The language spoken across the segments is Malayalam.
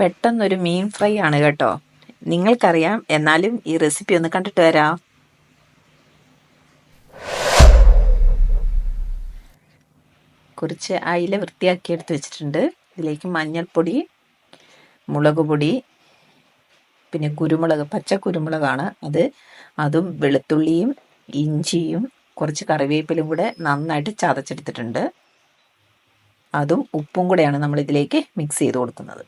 പെട്ടെന്നൊരു മീൻ ഫ്രൈ ആണ് കേട്ടോ. നിങ്ങൾക്കറിയാം എന്നാലും ഈ റെസിപ്പി ഒന്ന് കണ്ടിട്ട് വരാം. കുറച്ച് അയില വൃത്തിയാക്കി എടുത്ത് വെച്ചിട്ടുണ്ട്. ഇതിലേക്ക് മഞ്ഞൾപ്പൊടി മുളക് പൊടി പിന്നെ കുരുമുളക് പച്ച കുരുമുളകാണ് അത്. അതും വെളുത്തുള്ളിയും ഇഞ്ചിയും കുറച്ച് കറിവേപ്പിലും കൂടെ നന്നായിട്ട് ചതച്ചെടുത്തിട്ടുണ്ട്. അതും ഉപ്പും കൂടെയാണ് നമ്മൾ ഇതിലേക്ക് മിക്സ് ചെയ്ത് കൊടുക്കുന്നത്.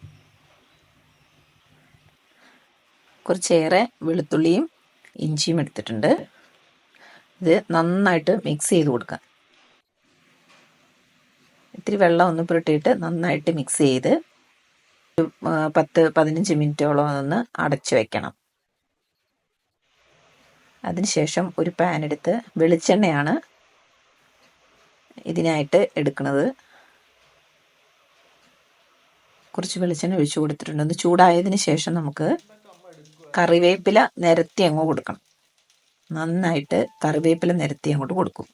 കുറച്ചേറെ വെളുത്തുള്ളിയും ഇഞ്ചിയും എടുത്തിട്ടുണ്ട്. ഇത് നന്നായിട്ട് മിക്സ് ചെയ്ത് കൊടുക്കുക. ഇത്തിരി വെള്ളം ഒന്ന് പുരട്ടിയിട്ട് നന്നായിട്ട് മിക്സ് ചെയ്ത് പത്ത് പതിനഞ്ച് മിനിറ്റോളം ഒന്ന് അടച്ചു വെക്കണം. അതിനുശേഷം ഒരു പാൻ എടുത്ത് വെളിച്ചെണ്ണയാണ് ഇതിനായിട്ട് എടുക്കുന്നത്. കുറച്ച് വെളിച്ചെണ്ണ ഒഴിച്ചു കൊടുത്തിട്ടുണ്ട്. ഒന്ന് ചൂടായതിന് ശേഷം നമുക്ക് കറിവേപ്പില നിരത്തി അങ്ങ് കൊടുക്കണം. നന്നായിട്ട് കറിവേപ്പില നിരത്തി അങ്ങോട്ട് കൊടുക്കും.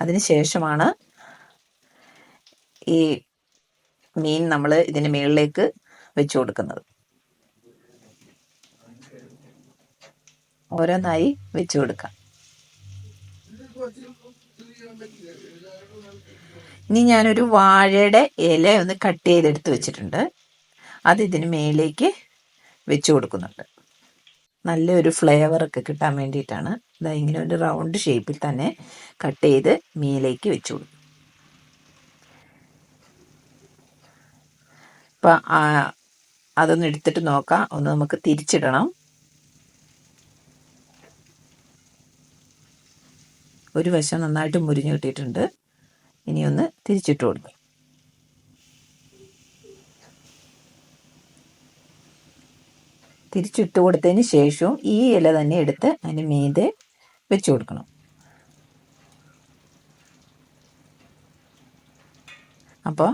അതിന് ശേഷമാണ് ഈ മീൻ നമ്മൾ ഇതിന് മുകളിലേക്ക് വെച്ചു കൊടുക്കുന്നത്. ഓരോന്നായി വെച്ചു കൊടുക്കാം ഇനി ഞാനൊരു വാഴയുടെ ഇല ഒന്ന് കട്ട് ചെയ്തെടുത്ത് വെച്ചിട്ടുണ്ട്. അത് ഇതിന് മേലേക്ക് വെച്ച് കൊടുക്കുന്നുണ്ട്. നല്ലൊരു ഫ്ലേവറൊക്കെ കിട്ടാൻ വേണ്ടിയിട്ടാണ് ഇതാ ഇങ്ങനെ ഒരു റൗണ്ട് ഷേപ്പിൽ തന്നെ കട്ട് ചെയ്ത് മീലേക്ക് വെച്ച് കൊടുക്കും അപ്പം അതൊന്ന് എടുത്തിട്ട് നോക്കാം. ഒന്ന് നമുക്ക് തിരിച്ചിടണം. ഒരു വശം നന്നായിട്ട് മുരിഞ്ഞു കിട്ടിയിട്ടുണ്ട്. ഇനിയൊന്ന് തിരിച്ചിട്ട് കൊടുക്കും. തിരിച്ചിട്ട് കൊടുത്തതിന് ശേഷവും ഈ ഇല തന്നെ എടുത്ത് അതിന് മീതെ വെച്ച് കൊടുക്കണം. അപ്പോൾ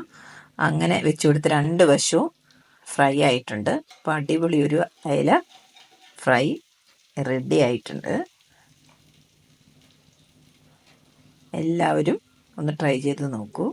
അങ്ങനെ വെച്ച് കൊടുത്ത് രണ്ട് വശവും ഫ്രൈ ആയിട്ടുണ്ട്. അപ്പോൾ അടിപൊളി ഒരു ഇല ഫ്രൈ റെഡി ആയിട്ടുണ്ട്. എല്ലാവരും ഒന്ന് ട്രൈ ചെയ്ത് നോക്കൂ.